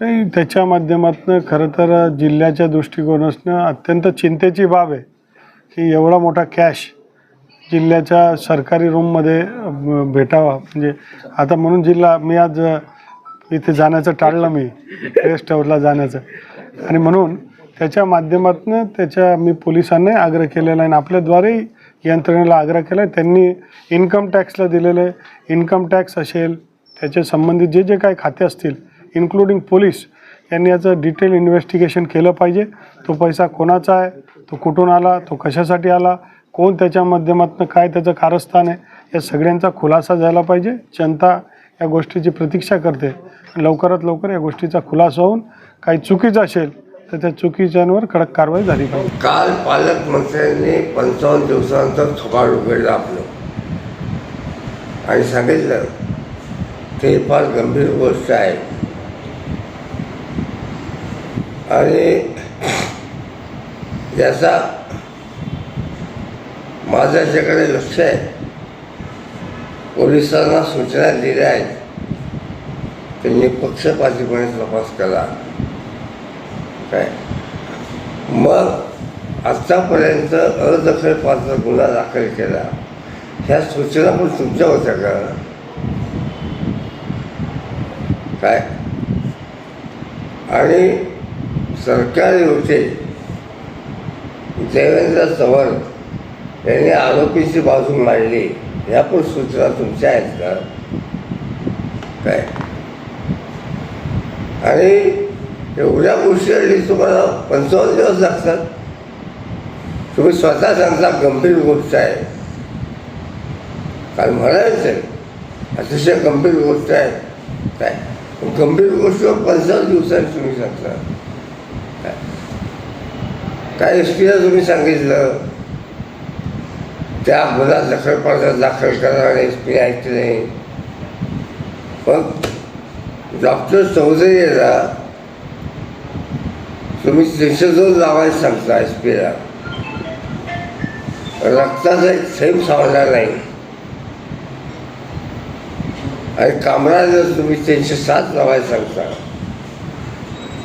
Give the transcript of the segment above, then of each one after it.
नाही त्याच्या माध्यमातून खरं तर जिल्ह्याच्या दृष्टिकोनातनं अत्यंत चिंतेची बाब आहे की एवढा मोठा कॅश जिल्ह्याच्या सरकारी रूममध्ये भेटावा. म्हणजे आता म्हणून जिल्हा मी आज इथे जाण्याचं टाळलं मी रेस्ट हाऊसला जाण्याचं. आणि म्हणून त्याच्या माध्यमातून त्याच्या मी पोलिसांनाही आग्रह केलेला आहे आणि आपल्याद्वारे यंत्रणेला आग्रह केला आहे. त्यांनी इन्कम टॅक्सला दिलेलं आहे. इन्कम टॅक्स असेल त्याच्या संबंधित जे जे काही खाते असतील इन्क्लुडिंग पोलीस यांनी याचं डिटेल इन्व्हेस्टिगेशन केलं पाहिजे. तो पैसा कोणाचा आहे? तो कुठून आला? तो कशासाठी आला? कोण त्याच्या माध्यमातून काय त्याचं कारस्थान आहे? या सगळ्यांचा खुलासा झाला पाहिजे. जनता या गोष्टीची प्रतीक्षा करते. लवकरात लवकर या गोष्टीचा खुलासा होऊन काही चुकीचं असेल तर त्या चुकीच्यांवर कडक कारवाई झाली पाहिजे. काल पालकमंत्र्यांनी पंचावन्न दिवसानंतर थोकाळ उघडलं आपलं. आणि सांगितलं ते फार गंभीर गोष्ट आहे. आणि याचा माझं ज्याकडे लक्ष आहे. पोलिसांना सूचना दिल्या आहेत. त्यांनी पक्षपातीपणे तपास केला. काय? मग आत्तापर्यंत अदखलपात्र गुन्हा दाखल केला. ह्या सूचना पण तुमच्या होत्या का? काय? आणि सरकारी होते देवेंद्र चव्हाण यांनी आरोपीची बाजू मांडली. ह्या पण सूचना तुमच्या आहेत का? काय? आणि एवढ्या गोष्टी आणली तुम्हाला पंचावन्न दिवस लागतात. तुम्ही स्वतः सांगता गंभीर गोष्ट आहे. काय म्हणायचं अतिशय गंभीर गोष्ट आहे. काय? गंभीर गोष्टीवर पंचावन्न दिवसांनी तुम्ही सांगता. काय एस पीला तुम्ही सांगितलं? त्या गुन्हा दखल पडतात दाखल करणारे आणि एस पी ऐकते नाही. पण डॉक्टर चौधरी याला तुम्ही तीनशे दोन लावायला सांगता एस पीला रक्ताचा एक थेंब सावला नाही. आणि कामराला तुम्ही तीनशे सात लावायला सांगता.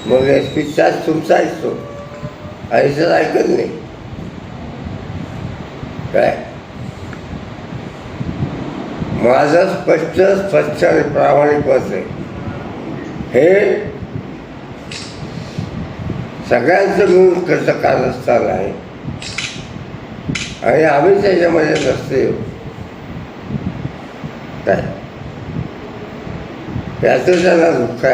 मग एस पी त्याच तुमचा ऐकतो आयुष्यात ऐकत नाही. काय? माझं स्पष्ट स्वच्छ आणि प्रामाणिक मत आहे. हे सगळ्यांचं मिळून कसं कारस्थान आहे? आणि आम्ही त्याच्यामध्ये नसते. काय? याचं त्यांना दुःख आहे.